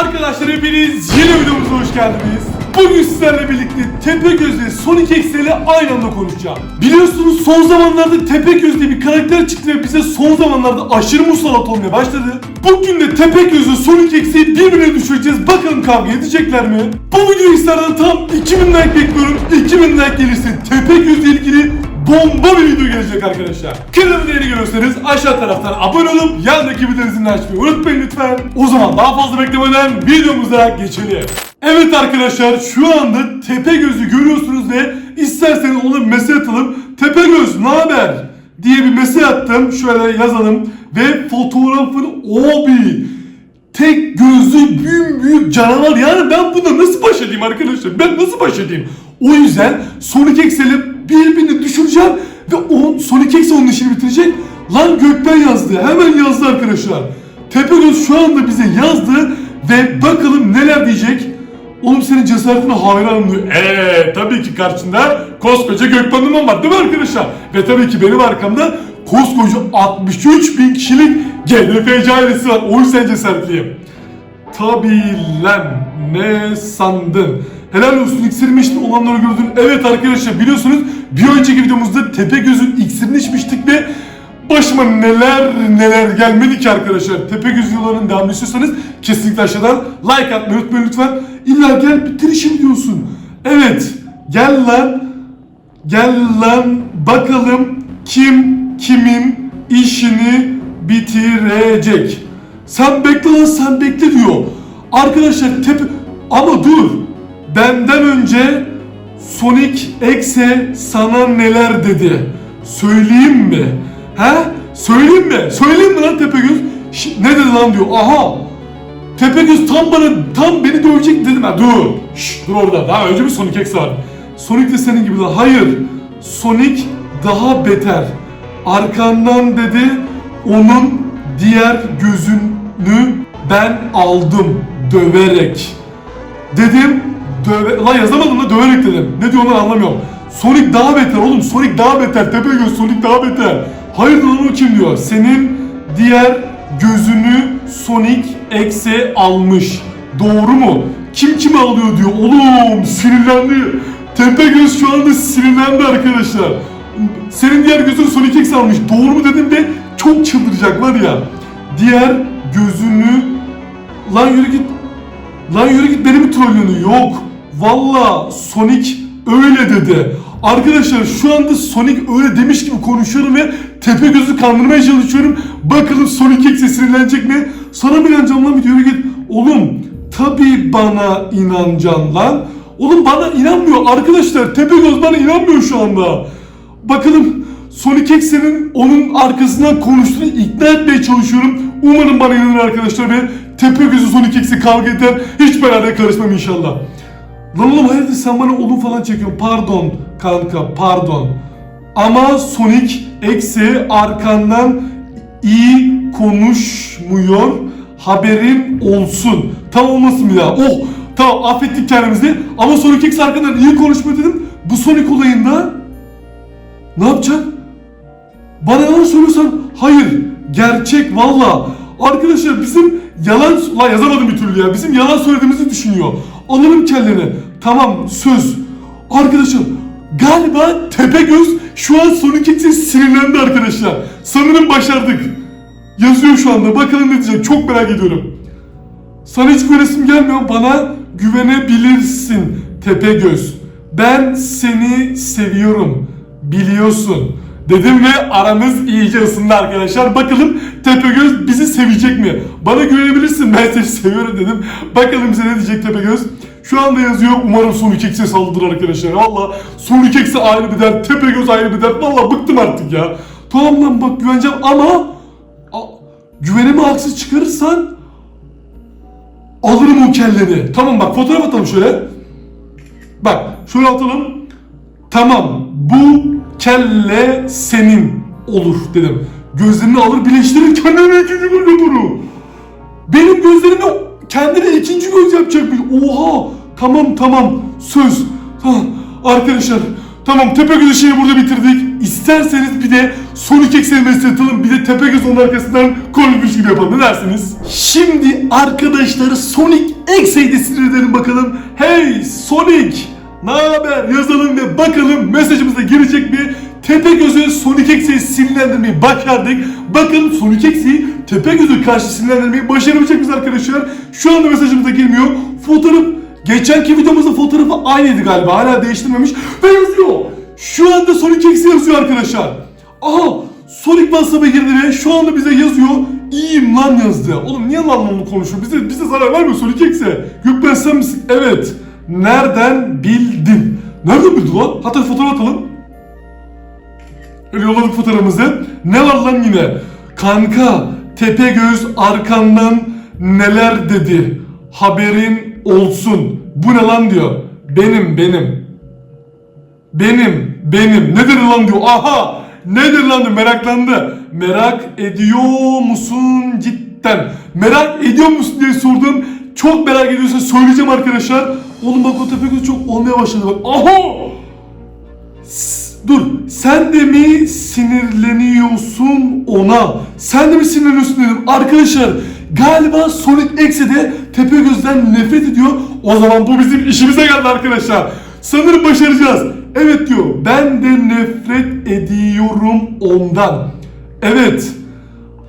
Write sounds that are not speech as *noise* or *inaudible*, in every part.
Arkadaşlar hepiniz yeni videomuza hoş geldiniz. Bugün sizlerle birlikte Tepegöz ve Sonic X ile aynı anda konuşacağım. Biliyorsunuz son zamanlarda Tepegöz diye bir karakter çıktı ve bize son zamanlarda aşırı musallat olmaya başladı. Bugün de Tepegöz ve Sonic X'i birbirine düşüreceğiz. Bakalım kavga edecekler mi? Bu videoyu sizlerden tam 2000 like bekliyorum. 2000 like gelirse Tepegöz ile ilgili bomba bir video gelecek arkadaşlar. Kanalımı yeni görüyorsanız aşağı taraftan abone olup yandaki bildirim açmayı unutmayın lütfen. O zaman daha fazla beklemeden videomuza geçelim. Evet arkadaşlar şu anda Tepegöz'ü görüyorsunuz ve isterseniz ona mesaj atalım. Tepegöz ne haber? diye bir mesaj attım. Şöyle yazalım. Ve fotoğrafın obi tek gözlü büyük büyük canavar yani ben buna nasıl baş edeyim arkadaşlar ben nasıl baş edeyim o yüzden Sonic X'le birbirini düşüreceğim ve on, Sonic X onun işini bitirecek lan gökten yazdı hemen yazdı arkadaşlar Tepegöz şu anda bize yazdı ve bakalım neler diyecek Oğlum senin cesaretine hayranım diyor. Eee tabii ki karşında koskoca Gökmen'im var değil mi arkadaşlar? Ve tabii ki benim arkamda koskoca 63 bin kişilik GDFC ailesi var. O yüzden cesaretliyim. Tabii lan ne sandın? Helal olsun iksirini içtin olanları gördün. Evet arkadaşlar biliyorsunuz bir önceki videomuzda Tepegöz'ün iksirini içmiştik ve başıma neler neler gelmedi ki arkadaşlar. Tepegöz videolarının devamını istiyorsanız kesinlikle aşağıdan like atmayı unutmayın lütfen. İlla gel bitir işini diyorsun. Evet gel lan gel lan bakalım kim kimin işini bitirecek. Sen bekle lan sen bekle diyor. Arkadaşlar tepe... Ama dur. Benden önce Sonic X'e sana neler dedi. Söyleyeyim mi? He? Söyleyeyim mi? Söyleyeyim mi lan Tepegöz? Şi- ne dedi lan diyor. Aha. Tepegöz tam bana tam beni dövecek dedim ha dur. Şş, dur orada. Daha önce bir Sonic X var. Sonic de senin gibi lan. Hayır. Sonic daha beter. Arkandan dedi onun diğer gözünü ben aldım döverek. Dedim döve... Lan yazamadım da döverek dedim. Ne diyorlar anlamıyorum. Sonic daha beter oğlum. Sonic daha beter. Tepegöz Sonic daha beter. Hayır lan o kim diyor. Senin diğer gözünü Sonic X'e almış. Doğru mu? Kim kimi alıyor diyor. Oğlum sinirlendi. Tepegöz şu anda sinirlendi arkadaşlar. Senin diğer gözünü Sonic X almış. Doğru mu dedim de çok çıldıracak var ya. Diğer gözünü... Lan yürü git. Lan yürü git beni mi trollüyorsun? Yok. Valla Sonic öyle dedi. Arkadaşlar şu anda Sonic öyle demiş gibi konuşuyorum ve tepe gözü kandırmaya çalışıyorum. Bakalım Sonic X'e sinirlenecek mi? Sana mı inanacağım lan yürü git. Oğlum tabi bana inanacaksın lan. Oğlum bana inanmıyor arkadaşlar. Tepegöz bana inanmıyor şu anda. Bakalım Sonic X'in onun arkasından konuştuğunu ikna etmeye çalışıyorum. Umarım bana inanır arkadaşlar ve Tepegöz'ü Sonic X'i kavga eder. Hiç beraber karışmam inşallah. Lan oğlum hayırdır sen bana oğlum falan çekiyorsun. Pardon kanka pardon. Ama Sonic X'i arkandan iyi konuşmuyor. Haberin olsun. Tam olmasın bir daha. Oh tamam affettik kendimizi. Ama Sonic X arkandan iyi konuşmuyor dedim. Bu Sonic olayında ne yapacaksın? Bana yalan söylüyorsan hayır. Gerçek valla. Arkadaşlar bizim yalan... Lan yazamadım bir türlü ya. Bizim yalan söylediğimizi düşünüyor. Alırım kelleni. Tamam söz. Arkadaşlar galiba Tepegöz şu an Sonic X'e sinirlendi arkadaşlar. Sanırım başardık. Yazıyor şu anda. Bakalım ne diyecek. Çok merak ediyorum. Sana hiç güvenesim gelmiyor. Bana güvenebilirsin Tepegöz. Ben seni seviyorum. Biliyorsun. Dedim ve aramız iyice ısındı arkadaşlar. Bakalım Tepegöz bizi sevecek mi? Bana güvenebilirsin ben seni seviyorum dedim. Bakalım bize ne diyecek Tepegöz. Şu anda yazıyor umarım Sonic X'e saldırır arkadaşlar. Valla Sonic X'e ayrı bir dert, Tepegöz ayrı bir dert. Valla bıktım artık ya. Tamam lan bak güveneceğim ama a- güvenimi haksız çıkarırsan alırım o kelleni. Tamam bak fotoğraf atalım şöyle. Bak şöyle atalım. Tamam bu kelle senin olur dedim. Gözlerini alır birleştirir kendine ikinci göz yapar Benim gözlerime kendine ikinci göz yapacakmış. Oha tamam tamam söz. Tamam arkadaşlar tamam tepe işini burada bitirdik. isterseniz bir de Sonic mesaj atalım bir de Tepegöz onun arkasından konuşmuş gibi yapalım ne dersiniz? Şimdi arkadaşlar Sonic X'e de sinir edelim bakalım. Hey Sonic! Ne haber? Yazalım ve bakalım mesajımıza girecek mi? Tepegöz'ü Sonic X'i sinirlendirmeyi başardık. Bakalım Sonic X'i Tepegöz'ü karşı sinirlendirmeyi başarabilecek miyiz arkadaşlar? Şu anda mesajımıza girmiyor. Fotoğraf Geçenki videomuzda fotoğrafı aynıydı galiba. Hala değiştirmemiş. Ve yazıyor. Şu anda Sonic X yazıyor arkadaşlar. Aha Sonic WhatsApp'a girdi ve şu anda bize yazıyor. İyiyim lan yazdı. Oğlum niye lan onu konuşuyor? Bize, bize zarar vermiyor Sonic X'e. Gökben sen misin? Evet. Nereden bildin? Nereden bildin lan? Hatta fotoğraf atalım. Öyle yolladık fotoğrafımızı. Ne var lan yine? Kanka Tepegöz arkandan neler dedi. Haberin olsun. Bu ne lan diyor. Benim benim. Benim benim. Nedir lan diyor. Aha. Nedir lan diyor. Meraklandı. Merak ediyor musun cidden? Merak ediyor musun diye sordum. Çok merak ediyorsa söyleyeceğim arkadaşlar. Oğlum bak o Tepegöz çok olmaya başladı bak. Aha. S- Dur, sen de mi sinirleniyorsun ona? Sen de mi sinirleniyorsun dedim. Arkadaşlar galiba Sonic X'e de Tepegöz'den nefret ediyor. O zaman bu bizim işimize geldi arkadaşlar. Sanırım başaracağız. Evet diyor, ben de nefret ediyorum ondan. Evet,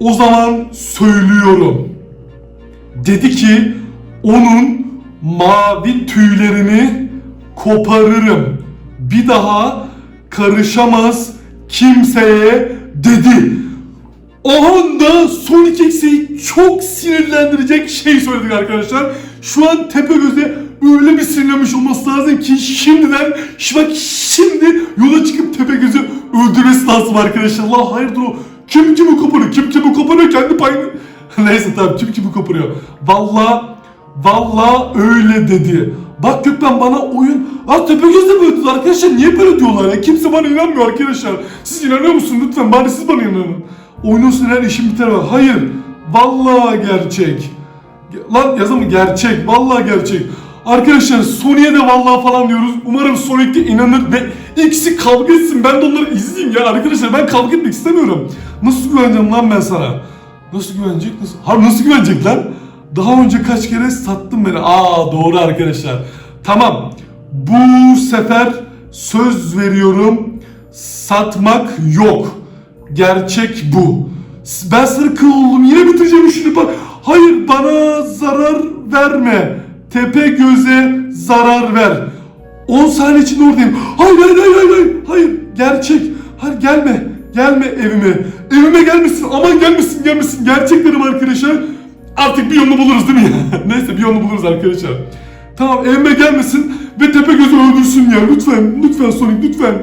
o zaman söylüyorum. Dedi ki onun mavi tüylerini koparırım. Bir daha karışamaz kimseye dedi. O anda Sonic X'i çok sinirlendirecek şey söyledik arkadaşlar. Şu an Tepegöz'e öyle bir sinirlenmiş olması lazım ki şimdiden bak şimdi yola çıkıp Tepegöz'ü öldürmesi lazım arkadaşlar. Allah hayırdır o kim kimi koparıyor kim kimi koparıyor kendi payını. *laughs* Neyse tamam kim kimi koparıyor. Valla valla öyle dedi. Bak Gökmen bana oyun... Aa Tepegöz de böyle dedi arkadaşlar niye böyle diyorlar ya? Kimse bana inanmıyor arkadaşlar. Siz inanıyor musunuz lütfen bari siz bana inanın. Oyunun her işim biter var. Hayır. Vallahi gerçek. Ge- Lan yazımı gerçek. Vallahi gerçek. Arkadaşlar Sony'e de vallahi falan diyoruz. Umarım Sonic de inanır ve ikisi kavga etsin. Ben de onları izleyeyim ya arkadaşlar. Ben kavga etmek istemiyorum. Nasıl güveneceğim lan ben sana? Nasıl güvenecek? Nasıl? Har nasıl güvenecek lan? Daha önce kaç kere sattın beni. Aa doğru arkadaşlar. Tamam. Bu sefer söz veriyorum. Satmak yok. Gerçek bu. Ben sana kıl oldum. Yine bitireceğim işini bak. Hayır bana zarar verme. Tepe göze zarar ver. 10 saniye içinde oradayım. Hayır hayır hayır hayır hayır. Hayır gerçek. Hayır gelme. Gelme evime. Evime gelmesin. Aman gelmesin gelmesin. Gerçeklerim arkadaşlar. Artık bir yolunu buluruz değil mi ya? *laughs* Neyse bir yolunu buluruz arkadaşlar. Tamam evime gelmesin ve tepe gözü öldürsün ya. Lütfen lütfen Sonic lütfen.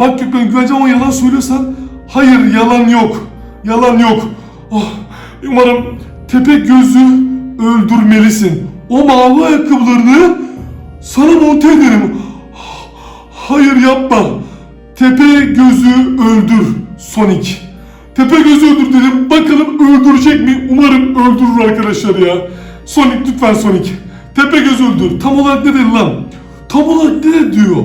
Bak Gökmen güveneceğim ama yalan söylüyorsan hayır yalan yok. Yalan yok. Oh, umarım tepe gözü öldürmelisin. O mavi ayakkabılarını sana monte ederim. Hayır yapma. Tepe gözü öldür Sonic. Tepe gözü öldür dedim. Bakalım öldürecek mi? Umarım öldürür arkadaşlar ya. Sonic lütfen Sonic. Tepe gözü öldür. Tam olarak ne dedi lan? Tam olarak ne diyor?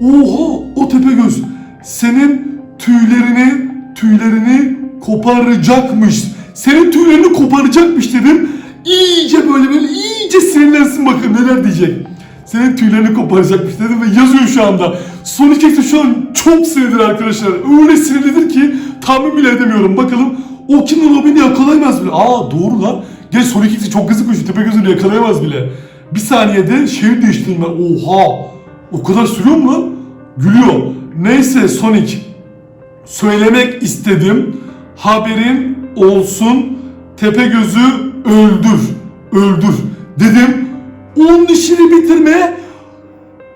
Oha o tepe göz. Senin tüylerini tüylerini koparacakmış. Senin tüylerini koparacakmış dedim. İyice böyle böyle iyice sinirlensin bakın neler diyecek. Senin tüylerini koparacakmış dedim ve yazıyor şu anda. Sonic X'e şu an çok sinirlidir arkadaşlar. Öyle sinirlidir ki tahmin bile edemiyorum. Bakalım o kim lan o beni yakalayamaz bile. Aa doğru lan. Gel Sonic X'i çok hızlı koşuyor. Tepe gözünü yakalayamaz bile. Bir saniyede şehir değiştirdim ben. Oha. O kadar sürüyor mu lan? Gülüyor. Neyse Sonic. Söylemek istedim. Haberin olsun. Tepegöz'ü öldür. Öldür. Dedim. Onun işini bitirmeye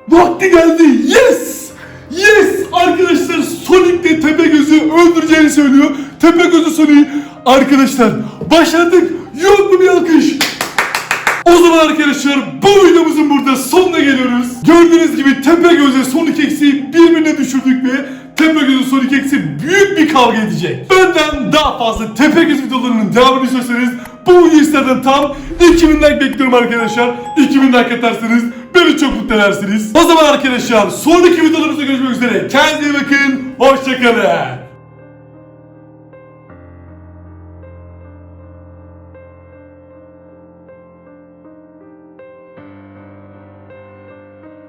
vakti geldi. Yes! Yes! Arkadaşlar Sonic de Tepegöz'ü öldüreceğini söylüyor. Tepegöz'ü Sonic'i arkadaşlar başardık. Yok mu bir alkış? O zaman arkadaşlar bu videomuzun burada sonuna geliyoruz. Gördüğünüz gibi Tepegöz'e Sonic X'i birbirine düşürdük ve Tepegöz'e Sonic X'i büyük bir kavga edecek. Benden daha fazla Tepegöz videolarının devamını istiyorsanız Bu videoyu tam 2000 like bekliyorum arkadaşlar. 2000 like atarsanız beni çok mutlu edersiniz. O zaman arkadaşlar sonraki videolarımızda görüşmek üzere. Kendinize iyi bakın. Hoşçakalın.